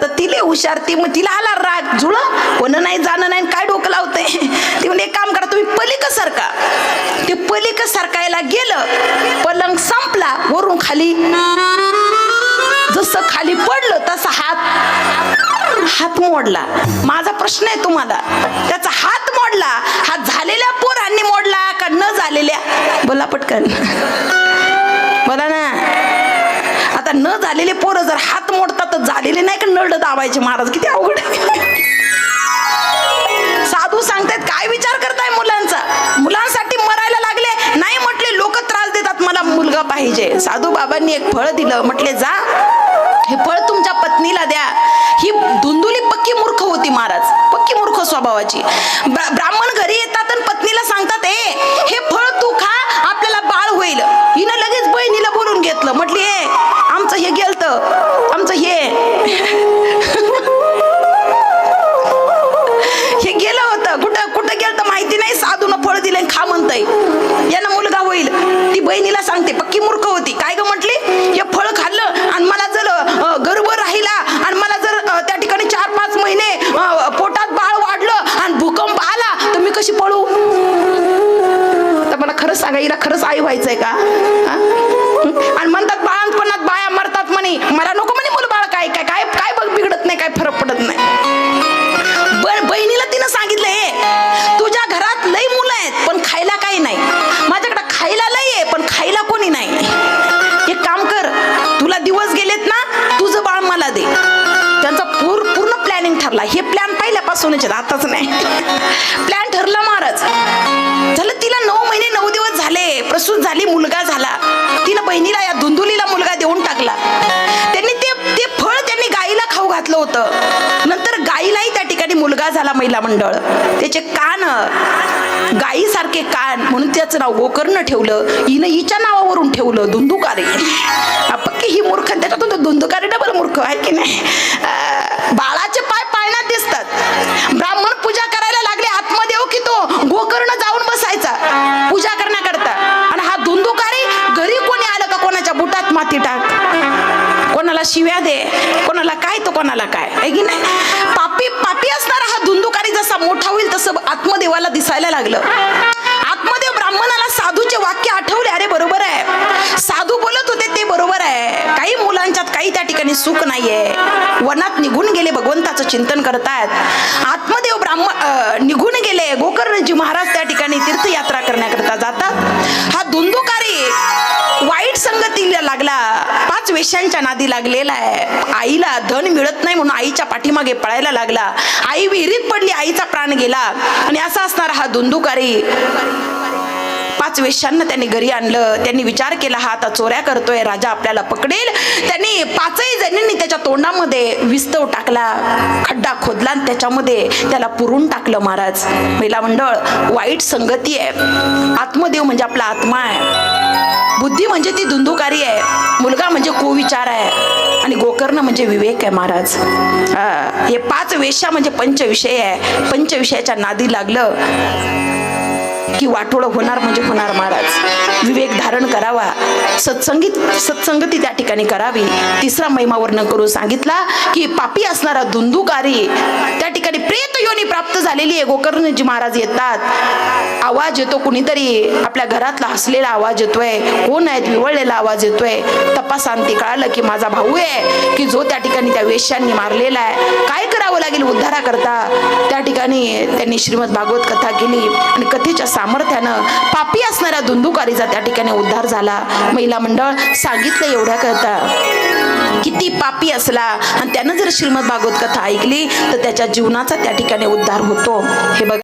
आता तिले हुशार ती मग तिला आला राग झुळ. कोण नाही जाणं नाही काय डोकं लावते ती म्हणजे एक काम करा तुम्ही पलिक सरका. ते पलिक सरकायला गेलं पलंग संपला वरून खाली जसं खाली पडलं तसा हात हात मोडला. माझा प्रश्न आहे तुम्हाला त्याचा हात मोडला हा झालेल्या पोरांनी मोडला का न झालेल्या? बोला पटकन. बोला ना. आता न झालेले पोरं जर हात मोडतात तर झालेले नाही का नळ दाबायचे महाराज? किती अवघड साधू सांगतायत काय विचार करताय मुलांचा? मुलांसाठी मरायला लागले. नाही म्हटले लोक त्रास देतात. मला मुलगा पाहिजे. साधू बाबांनी एक फळ दिलं. म्हटले जा. हे फळ तुमच्या पत्नीला द्या. ही धुंदुली पक्की मूर्ख होती महाराज. पक्की मूर्ख स्वभावाची. ब्राह्मण घरी येतात आणि पत्नीला सांगतात ए हे फळ सांगा हिला खरंच आई व्हायचंय का? आणि म्हणतात बाळांपणात बाया मरतात म्हणे. मला नको म्हणे मुलं बाळ काय काय काय काय बघ बिघडत नाही काय फरक पडत नाही. बहिणीला तिनं सांगितलं हे तुझ्या घरात लई मुलं आहेत पण खायला काही नाही. माझ्याकडे खायला लई आहे पण खायला कोणी नाही. एक काम कर तुला दिवस गेलेत ना तुझं बाळ मला दे. त्यांचा पूर पूर्ण प्लॅनिंग ठरला. हे प्लॅन पहिल्यापासूनच आताच नाही. प्लॅन ठरला महाराज. झालं तिला नऊ महिने नऊ दिवस झाले. प्रसूत झाली मुलगा झाला. तिनं बहिणीला या धुंदुलीला मुलगा देऊन टाकला. त्यांनी ते ते फळ त्यांनी गाईला खाऊ घातलं होतं. नंतर गाईलाही त्या ठिकाणी मुलगा झाला महिला मंडळ. त्याचे कान गाईसारखे कान म्हणून त्याचं नाव गोकर्ण ठेवलं. हिनं हिच्या नावावरून ठेवलं धुंदुकारे पक्की ही मूर्ख? त्याच्यातून धुंदुकारे डबल मूर्ख आहे की नाही? माती टाक. कोणाला शिव्या दे कोणाला काय तो कोणाला काय आहे की नाही? पापी पापी असणारा हा धुंदुकारी जसा मोठा होईल तसं आत्मदेवाला दिसायला लागलं. आत्मदेव ब्राह्मणाला साधूचे वाक्य आठवले अरे बरोबर आहे. साधू बोलत होते ते बरोबर आहे. काही मुलांच्यात काही त्या ठिकाणी सुख नाहीये. वनात निघून गेले भगवंताचं चिंतन करतायत. आत्मदेव ब्राह्मण निघून गेले. गोकर्णजी महाराज त्या ठिकाणी तीर्थयात्रा करण्याकरता जातात. लागला. पाच वेश्यांच्या नादी लागलेला आहे. आईला धन मिळत नाही म्हणून आईच्या पाठीमागे पळायला लागला. आई विहिरीत पडली आईचा प्राण गेला. आणि असा असणारा हा धुंदुकारी. पाच वेश्यांना त्यांनी घरी आणलं. त्यांनी विचार केला हा आता चोऱ्या करतोय राजा आपल्याला पकडेल. त्यांनी पाचही जणींनी त्याच्या तोंडामध्ये विस्तव टाकला. खड्डा खोदला आणि त्याच्यामध्ये त्याला पुरून टाकलं महाराज. महिला मंडळ वाईट संगती आहे. आत्मदेव म्हणजे आपला आत्मा आहे. बुद्धी म्हणजे ती धुंदुकारी आहे. मुलगा म्हणजे कुविचार आहे. आणि गोकर्ण म्हणजे विवेक आहे महाराज. हे पाच वेशा म्हणजे पंचविषय आहे. पंचविषयाच्या नादी लागलं की वाटोळ होणार म्हणजे होणार महाराज. विवेक धारण करावा. सत्संगीत सत्संगती त्या ठिकाणी करावी. तिसरा महिमा वर्ण करून सांगितला की पापी असणारा धुंदुकारी त्या ठिकाणी प्रेम योनी प्राप्त झालेली आहे? गोकर्णजी महाराज येतात. आवाज येतो कुणीतरी आपल्या घरातला हसलेला आवाज येतोय. कोण आहेत? विवळलेला आवाज येतोय. तपासांती कळालं की माझा भाऊ आहे की जो त्या ठिकाणी त्या वेश्यांनी मारलेला आहे. काय करावं लागेल? उद्धारा करता त्या ठिकाणी त्यांनी श्रीमद भागवत कथा केली आणि कथेच्या सामर्थ्यानं पापी असणाऱ्या धुंदुकारीचा त्या ठिकाणी उद्धार झाला. महिला मंडळ सांगितलं एवढ्या करता पापी असला आणि त्यानं जर श्रीमद भागवत कथा ऐकली तर त्याच्या जीवनाचा त्या ठिकाणी उद्धार होतो. हे बघ.